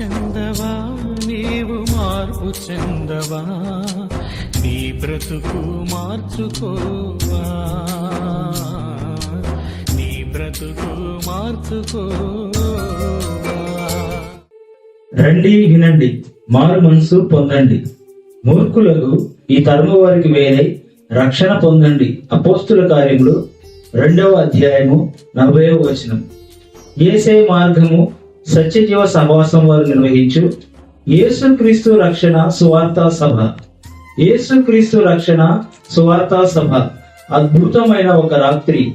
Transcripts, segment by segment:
చెందవా? నీవు మార్పు చెందవా? నీ బ్రతుకు మార్చుకోవా? నీ బ్రతుకు మార్చుకోవా? రండి వినండి మారు మనసు పొందండి. మూర్ఖులకు ఈ తరము వారికి వేరే రక్షణ పొందండి. అపోస్తుల కార్యములు రెండవ అధ్యాయము నలభైవ వచనం. ఏసే మార్గము సత్యజీవ సహవాసం వారు నిర్వహించు యేసుక్రీస్తు రక్షణ సువార్తా సభ. యేసుక్రీస్తు రక్షణ సువార్తా సభ. అద్భుతమైన ఒక రాత్రి.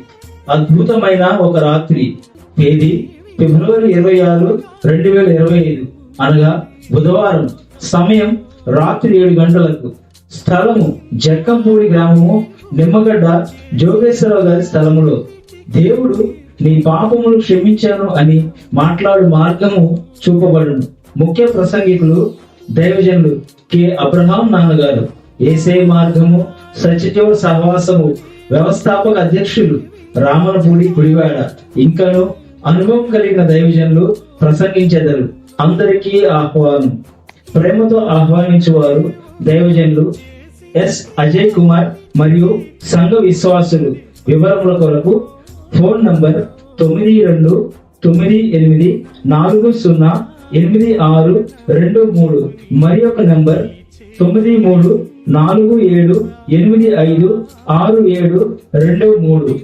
అద్భుతమైన ఒక రాత్రి. తేదీ ఫిబ్రవరి ఇరవై ఆరు రెండు వేల ఇరవై ఐదు. అనగా బుధవారం సమయం రాత్రి ఏడు గంటలకు. స్థలము జక్కంపూడి గ్రామము నిమ్మగడ్డ జోగేశ్వరరావు గారి స్థలములో. దేవుడు నీ పాపములు క్షమించాను అని మాట్లాడు మార్గము చూపబడును. ముఖ్య ప్రసంగికులు దైవజనులు కె. అబ్రహాం నాన్నగారు ఏసే మార్గము సత్యజీవ సహవాసము వ్యవస్థాపక అధ్యక్షులు రామనపూడి కుడివాడ ఇంకను అనుభవం కలిగిన దైవజనులు ప్రసంగించెదరు. అందరికీ ఆహ్వానం. ప్రేమతో ఆహ్వానించేవారు దైవజనులు ఎస్. అజయ్ కుమార్ మరియు సంఘ విశ్వాసులు. వివరముల కొరకు ఫోన్ నంబర్ తొమ్మిది రెండు తొమ్మిది ఎనిమిది నాలుగు సున్నా ఎనిమిది ఆరు రెండు మూడు. మరి ఒక నంబర్ తొమ్మిది మూడు నాలుగు ఏడు ఎనిమిది ఐదు ఆరు ఏడు రెండు మూడు.